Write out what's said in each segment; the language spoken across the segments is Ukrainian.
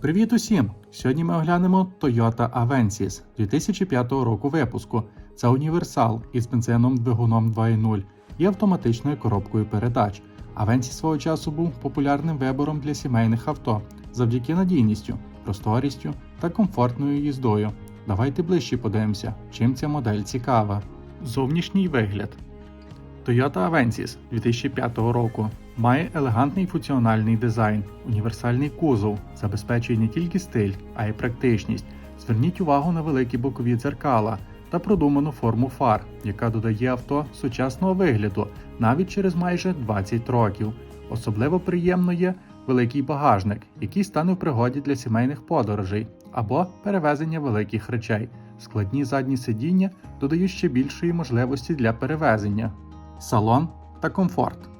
Привіт усім! Сьогодні ми оглянемо Toyota Avensis 2005 року випуску. Це універсал із бензином двигуном 2.0 і автоматичною коробкою передач. Avensis свого часу був популярним вибором для сімейних авто завдяки надійністю, просторістю та комфортною їздою. Давайте ближче подивимося, чим ця модель цікава. Зовнішній вигляд. Toyota Avensis 2005 року має елегантний функціональний дизайн, універсальний кузов, забезпечує не тільки стиль, а й практичність. Зверніть увагу на великі бокові дзеркала та продуману форму фар, яка додає авто сучасного вигляду навіть через майже 20 років. Особливо приємно є великий багажник, який стане в пригоді для сімейних подорожей або перевезення великих речей. Складні задні сидіння додають ще більшої можливості для перевезення. Салон та комфорт.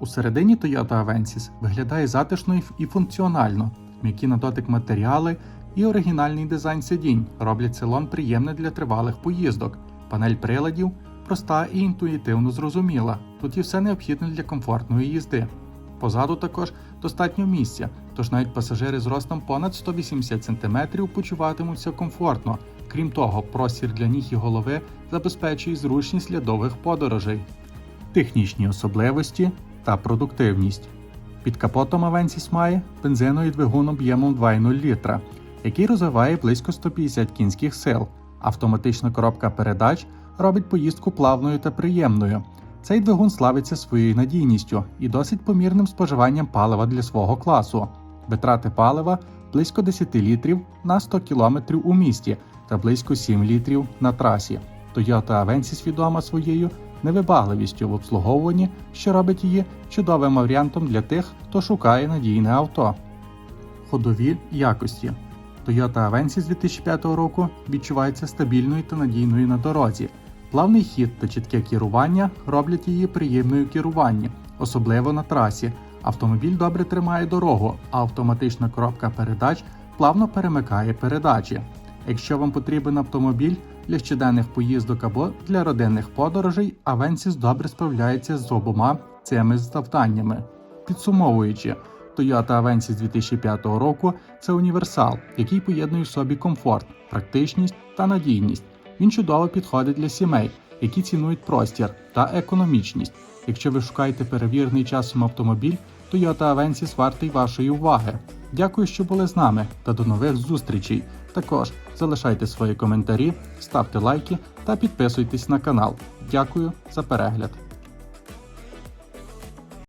У середині Toyota Avensis виглядає затишно і функціонально. М'які на дотик матеріали і оригінальний дизайн сидінь роблять салон приємним для тривалих поїздок. Панель приладів проста і інтуїтивно зрозуміла. Тут є все необхідне для комфортної їзди. Позаду також достатньо місця, тож навіть пасажири з ростом понад 180 см почуватимуться комфортно. Крім того, простір для ніг і голови забезпечує зручність для довгих подорожей. Технічні особливості та продуктивність. Під капотом Avensis має бензиновий двигун об'ємом 2,0 літра, який розвиває близько 150 кінських сил. Автоматична коробка передач робить поїздку плавною та приємною. Цей двигун славиться своєю надійністю і досить помірним споживанням палива для свого класу. Витрати палива близько 10 літрів на 100 км у місті та близько 7 літрів на трасі. Toyota Avensis відома своєю невибагливістю в обслуговуванні, що робить її чудовим варіантом для тих, хто шукає надійне авто. Ходові якості Toyota Avensis 2005 року відчувається стабільною та надійною на дорозі. Плавний хід та чітке керування роблять її приємною у керуванні, особливо на трасі. Автомобіль добре тримає дорогу, а автоматична коробка передач плавно перемикає передачі. Якщо вам потрібен автомобіль для щоденних поїздок або для родинних подорожей, Avensis добре справляється з обома цими завданнями. Підсумовуючи, Toyota Avensis 2005 року це універсал, який поєднує в собі комфорт, практичність та надійність. Він чудово підходить для сімей, які цінують простір та економічність. Якщо ви шукаєте перевірений часом автомобіль, Toyota Avensis вартий вашої уваги. Дякую, що були з нами та до нових зустрічей. Також залишайте свої коментарі, ставте лайки та підписуйтесь на канал. Дякую за перегляд.